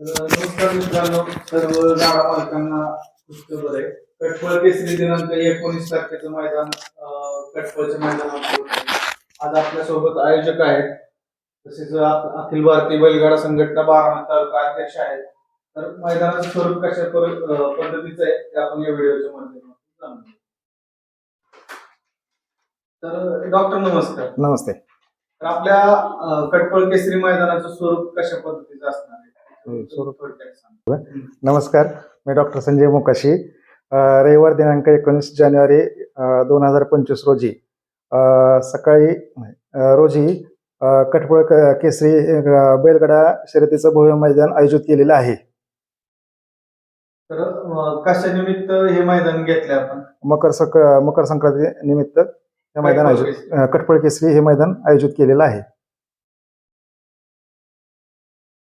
नमस्कार मित्रांनो सर्व गाडा मालकांना खुशखबर आहे. कटफळ केसरी दिनांक एकोणीस तारखेचं मैदान मैदानावर होतं. आज आपल्यासोबत आयोजक आहेत. तसेच अखिल भारतीय बैलगाडा संघटना बारामती तालुका अध्यक्ष आहेत. तर मैदानाचं स्वरूप कशा पद्धतीचं आहे ते आपण या व्हिडिओच्या माध्यमातून जाणून. तर डॉक्टर नमस्कार. नमस्ते. तर आपल्या अं, कटफळ केसरी मैदानाचं स्वरूप कशा पद्धतीचं असणार नमस्कार मी डॉक्टर संजय मुकाशी. रविवार दिनांक एकोणीस जानेवारी दोन हजार पंचवीस रोजी. सकाळी रोजी कटपळ केसरी बैलगाडा शर्यतीचं भव्य मैदान आयोजित केलेलं आहे. तर कशा निमित्त हे मैदान घेतले आपण? मकर सक मकर संक्रांती निमित्त हे मैदान आयोजित कटपळ केसरी हे मैदान आयोजित केलेलं आहे.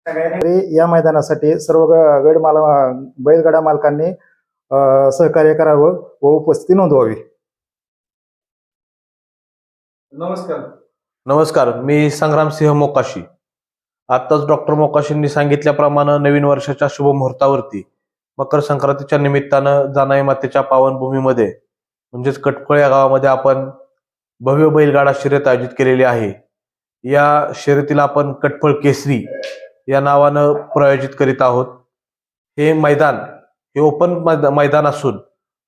या मैदानासाठी सर्व गड माल बैलगाडा मालकांनी सहकार्य करावं व उपस्थिती नोंदवावी. नमस्कार. नमस्कार मी संग्रामसिंह मोकाशी. आत्ताच डॉक्टर मोकाशींनी सांगितल्याप्रमाणे नवीन वर्षाच्या शुभ मुहूर्तावरती मकर संक्रांतीच्या निमित्तानं जानाई मातेच्या पावनभूमीमध्ये म्हणजेच कटकळ या गावामध्ये आपण भव्य बैलगाडा शर्यत आयोजित केलेली आहे. या शर्यतीला आपण कटफळ केसरी या नावानं प्रायोजित करीत आहोत. हे मैदान हे ओपन मैदान असून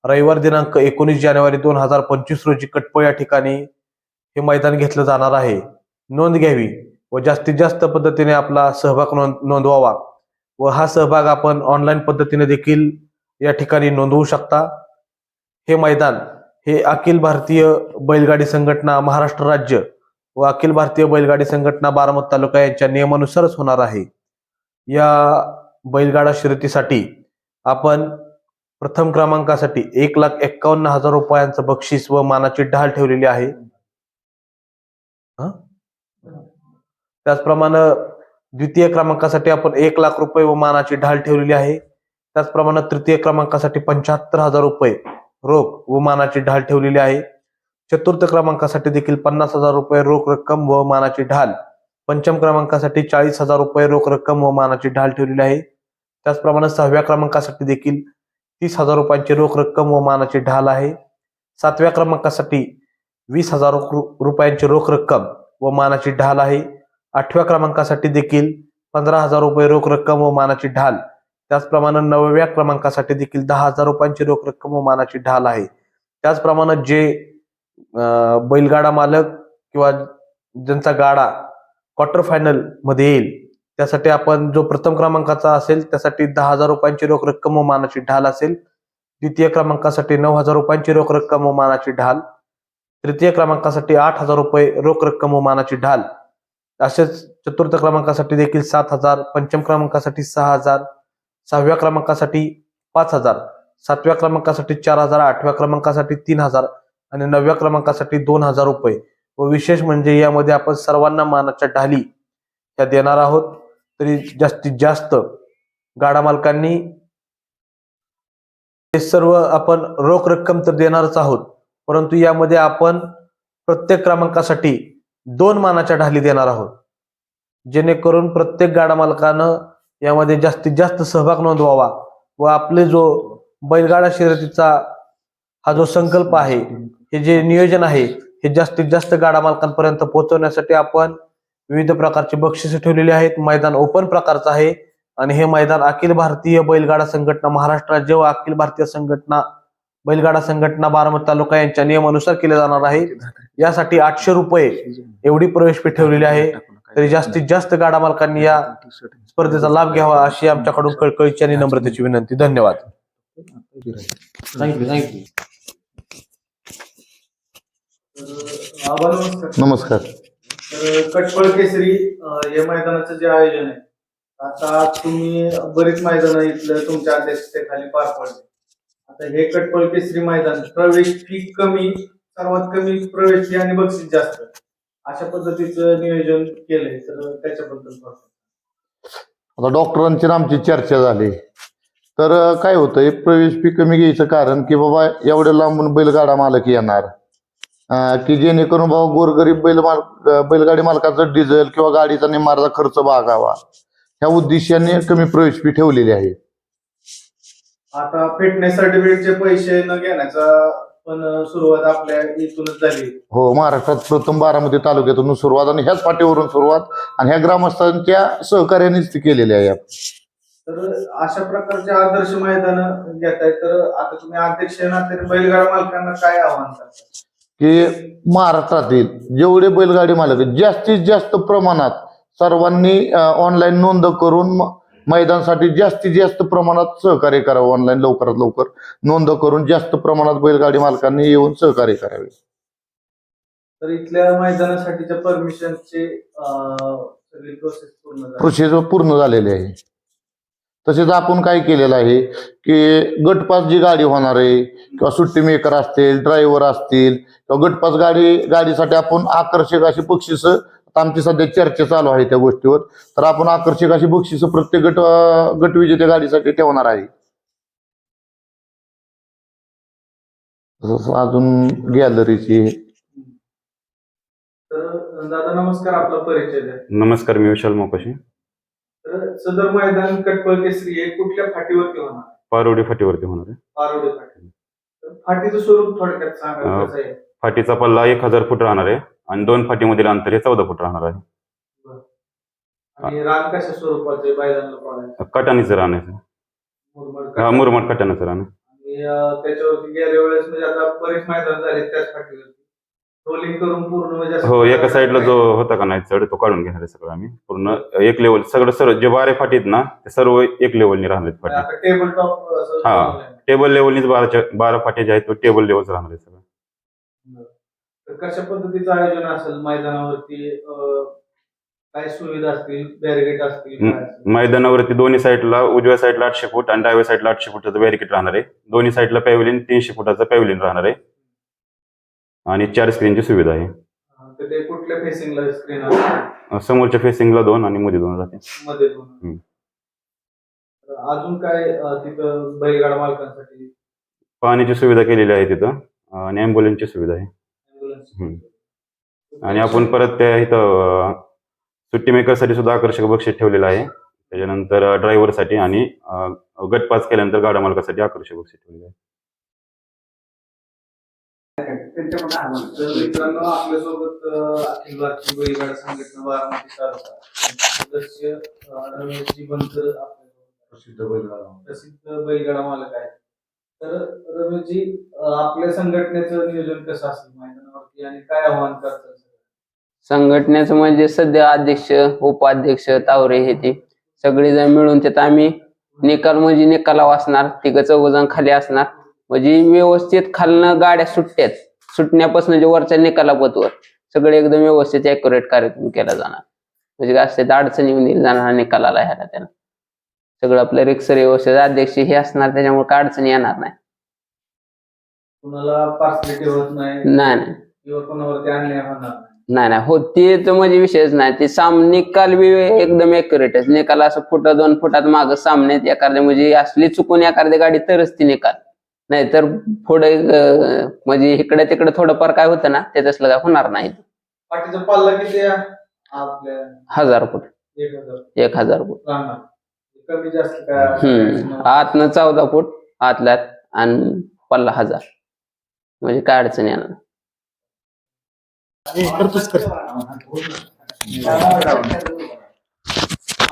रविवार दिनांक एकोणीस जानेवारी दोन हजार पंचवीस रोजी कटपळ या ठिकाणी हे मैदान घेतलं जाणार आहे. नोंद घ्यावी व जास्तीत जास्त पद्धतीने आपला सहभाग नोंद नोंदवावा व हा सहभाग आपण ऑनलाईन पद्धतीने देखील या ठिकाणी नोंदवू शकता. हे मैदान हे अखिल भारतीय बैलगाडी संघटना महाराष्ट्र राज्य व अखिल भारतीय बैलगाडी संघटना बारामत तालुका यांच्या नियमानुसारच होणार आहे. या बैलगाडा शर्यतीसाठी आपण प्रथम क्रमांकासाठी एक लाख एक्कावन्न हजार रुपयांचं बक्षीस व मानाची ढाल ठेवलेली आहे. त्याचप्रमाणे द्वितीय क्रमांकासाठी आपण एक लाख रुपये व मानाची ढाल ठेवलेली आहे. त्याचप्रमाणे तृतीय क्रमांकासाठी पंच्याहत्तर हजार रुपये रोख व मानाची ढाल ठेवलेली आहे. चतुर्थ क्रमांकासाठी देखील पन्नास हजार रुपये रोख रक्कम व मानाची ढाल. पंचम क्रमांकासाठी चाळीस हजार रुपये रोख रक्कम व मानाची ढाल ठेवलेली आहे. त्याचप्रमाणे सहाव्या क्रमांकासाठी देखील तीस हजार रुपयांची रोख रक्कम व मानाची ढाल आहे. सातव्या क्रमांकासाठी वीस हजार रु- रुपयांची रोख रक्कम व मानाची ढाल आहे. आठव्या क्रमांकासाठी देखील पंधरा हजार रुपये रोख रक्कम व मानाची ढाल. त्याचप्रमाणे नवव्या क्रमांकासाठी देखील दहा हजार रुपयांची रोख रक्कम व मानाची ढाल आहे. त्याचप्रमाणे जे बैलगाडा मालक किंवा ज्यांचा गाडा क्वार्टर फायनलमध्ये येईल त्यासाठी आपण जो प्रथम क्रमांकाचा असेल त्यासाठी दहा हजार रुपयांची रोख रक्कम व मानाची ढाल असेल. द्वितीय क्रमांकासाठी नऊ हजार रुपयांची रोख रक्कम व मानाची ढाल. तृतीय क्रमांकासाठी आठ हजार रुपये रोख रक्कम व मानाची ढाल. असेच चतुर्थ क्रमांकासाठी देखील सात हजार पंचम क्रमांकासाठी सहा हजार सहाव्या क्रमांकासाठी पाच हजार सातव्या क्रमांकासाठी चार हजार आठव्या क्रमांकासाठी तीन हजार आणि नवव्या क्रमांकासाठी दोन हजार रुपये. व विशेष म्हणजे यामध्ये आपण सर्वांना मानाच्या ढाली त्या देणार आहोत. तरी जास्तीत जास्त गाडा मालकांनी हे सर्व आपण रोख रक्कम तर देणारच आहोत. परंतु यामध्ये आपण प्रत्येक क्रमांकासाठी दोन मानाच्या ढाली देणार आहोत. जेणेकरून प्रत्येक गाडा मालकानं यामध्ये जास्तीत जास्त सहभाग नोंदवावा व आपले जो बैलगाडा शर्यतीचा हा जो संकल्प आहे हे जे नियोजन आहे हे जास्तीत जास्त गाडा मालकांपर्यंत पोहोचवण्यासाठी आपण विविध प्रकारची बक्षिसे ठेवलेली आहेत. मैदान ओपन प्रकारचं आहे. आणि हे मैदान अखिल भारतीय बैलगाडा संघटना महाराष्ट्र राज्य व अखिल भारतीय संघटना बैलगाडा संघटना बारामती तालुका यांच्या नियमानुसार केले जाणार आहे. यासाठी आठशे रुपये एवढी प्रवेश फी ठेवलेली आहे. तरी जास्तीत जास्त गाडा मालकांनी या स्पर्धेचा लाभ घ्यावा अशी आमच्याकडून कळकळीची आणि नम्रतेची विनंती. धन्यवाद. थँक्यू थँक्यू नमस्कार. कटफळ केसरी या मैदानाचं जे आयोजन आहे आता तुम्ही बरीच मैदान इथलं तुमच्या अध्यक्षतेखाली पार पडले. आता हे कटफळ केसरी मैदान प्रवेश फी कमी सर्वात कमी प्रवेश फी आणि बक्षीस जास्त अशा पद्धतीचं नियोजन केलंय. तर त्याच्याबद्दल. आता डॉक्टरांची आमची चर्चा झाली. तर काय होतंय प्रवेश फी कमी घ्यायचं कारण की बाबा एवढ्या लांबून बैलगाडा मालक येणार. की जेणेकरून बाबा गोरगरीब बैल माल बैलगाडी मालकाचा डिझेल किंवा गाडीचा निमाराचा खर्च भागावा. ह्या उद्देशाने कमी प्रवेश फी ठेवलेली आहे. आता फिटनेस सर्टिफिकेटचे पैसे न घेण्याचा पण सुरुवात आपल्या इथूनच झाली. हो महाराष्ट्रात प्रथम बारामती तालुक्यातून सुरुवात आणि ह्याच पाठीवरून सुरुवात आणि ह्या ग्रामस्थांच्या सहकार्यानेच ती केलेली आहे. तर अशा प्रकारचे आदर्श मैदान घेताय तर आता तुम्ही अध्यक्ष बैलगाडा मालकांना काय आव्हान करता? की महाराष्ट्रातील जेवढे बैलगाडी मालक जास्तीत जास्त प्रमाणात सर्वांनी ऑनलाईन नोंद करून मैदानासाठी जास्तीत जास्त प्रमाणात सहकार्य करावं ऑनलाईन लवकरात लवकर नोंद करून जास्त प्रमाणात बैलगाडी मालकांनी येऊन सहकार्य करावे. तर इथल्या मैदानासाठीच्या परमिशनचे प्रोसेस पूर्ण झालेली आहे. तसेच आपण काय केलेलं आहे की गटपास जी गाडी होणार आहे किंवा सुट्टी मेकर असतील ड्रायव्हर असतील किंवा गटपास गाडी गाडीसाठी आपण आकर्षक अशी बक्षिस आमची सध्या चर्चा चालू आहे त्या गोष्टीवर तर आपण आकर्षक अशी बक्षिस प्रत्येक गट गटविजेत्या गाडीसाठी ठेवणार आहे. अजून गॅलरीची तर दादा नमस्कार आपला परिचय द्या. नमस्कार मी विशाल मोकाशी. तर सदर मैदान कटपळ केसरी हे कुठल्या फाटीवरती होणार? पारोडी फाटीवरती होणार आहे. पारोडे फाटी. तर फाटीचं स्वरूप थोडक्यात सांगा अं, कसं आहे? फाटीचा पल्ला एक हजार फूट राहणार आहे आणि दोन फाटीमधील अंतर हे चौदा फूट राहणार आहे. आणि रान कशा स्वरूपाचं आहे? बैलांना पाळायचं कटानीचं रान आहे. मुरमाड हा, कटा. मुरमाड कटाण्याचं रान आहे. आणि अं, त्याच्यावरती गेल्या वेळेस म्हणजे आता बरेच मैदान झाले त्याच फाटीवरती. हो एका साईडला जो होता का नाही चढ तो काढून घेणार आहे सगळं आम्ही. पूर्ण एक लेवल सगळं सर्व जे बारे फाटी आहेत ना ते सर्व एक लेवलनी राहणार आहेत फाटी. हा. टेबल लेवलनीच बाराच्या बारा फाटी जे आहेत तो टेबल लेवलच राहणार आहे सगळं. कशा पद्धतीचं आयोजन असेल? मैदानावरती काय सुविधा असतील? असतील? मैदानावरती दोन्ही साईडला उजव्या साईडला आठशे फूट आणि डाव्या साईडला आठशे फुटाचं बॅरिकेट राहणार आहे. दोन्ही साईडला पॅव्हलिन तीनशे फुटाचं पॅव्हलिन राहणार आहे. आणि चार स्क्रीनची सुविधा आहे. अं, तर ते कुठल्या फेसिंगला स्क्रीन असते? समोरच्या फेसिंगला दोन आणि मध्ये दोन राहते. मध्ये दोन. तर अजून काय अं, तिथं बैलगाडा मालकांसाठी? पाण्याची सुविधा केलेली आहे तिथं. आणि अँब्युलन्सची सुविधा आहे. Ambulance? आणि आपण परत त्या इथं अं, सुट्टी मेकरसाठी सुद्धा आकर्षक बक्षीस ठेवलेलं आहे. त्याच्यानंतर ड्रायव्हरसाठी आणि अं, गट पास केल्यानंतर गाडा मालकासाठी आकर्षक बक्षीस ठेवलेलं आहे. तर मित्रांनो आपल्यासोबत अखिल भारतीय बैलगाडा संघटना बारामती तालुका सदस्य रमेशजी बनकर प्रसिद्ध बैलगाडा प्रसिद्ध बैलगाडा मालक आहेत. तर रमेशजी आपल्या संघटनेचं नियोजन कसं असेल मैदानावरती आणि काय आव्हान करतात? संघटनेचं म्हणजे सध्या अध्यक्ष उपाध्यक्ष तावरे हे ते. सगळेजण मिळून त्यात आम्ही निकाल म्हणजे निकाला वाचणार तिघ चौघजण खाली असणार. म्हणजे व्यवस्थित खालनं गाड्या सुटत्यात सुटण्यापासून जे वरच्या निकालापतवर सगळे एकदम व्यवस्थित अॅक्युरेट कार्यक्रम केला जाणार. म्हणजे काय असते अडचणी येऊन जाणार निकालाला ह्याला त्याला. सगळं आपलं रिक्सर व्यवस्थित अध्यक्ष हे असणार त्याच्यामुळे काय अडचणी येणार नाही. कुणाला पार्सलिटी होत नाही. नाही नाही. किंवा कोणावरती अन्याय होणार नाही. नाही नाही. हो ते तर म्हणजे विषयच नाही. ते साम निकाल बी एकदम accurate आहे. निकाल असं फुट दोन फुटात माग सामन्यात एखाद्या म्हणजे असली चुकून एखाद्या गाडी तरच ती निकाल. नाही तर पुढे म्हणजे इकडे तिकडे थोडंफार काय होतं ना ते तसलं काय होणार नाही. पाठीचा पल्ला किती आहे? आपल्या हजार फूट. एक हजार. एक हजार फूट. राहणार कमी जास्त काय हम्म. आतनं चौदा फूट आतल्यात आणि पल्ला हजार. म्हणजे काय अडचण येणार?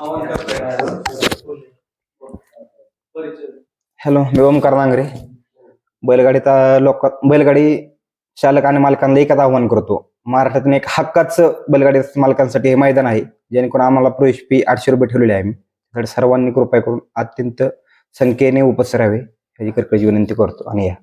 आव्हान करताय. परिचय हॅलो मी ओमकार नांगरे. बैलगाडीचा लोक बैलगाडी चालक आणि मालकांना एकच आव्हान करतो. महाराष्ट्रातून एक हक्काच बैलगाडी मालकांसाठी हे मैदान आहे. जेणेकरून आम्हाला प्रवेश फी आठशे रुपये ठेवलेली आहे आम्ही. त्यासाठी सर्वांनी कृपया करून अत्यंत संख्येने उपस्थित राहावे. याची कर्कळची विनंती करतो. आणि या.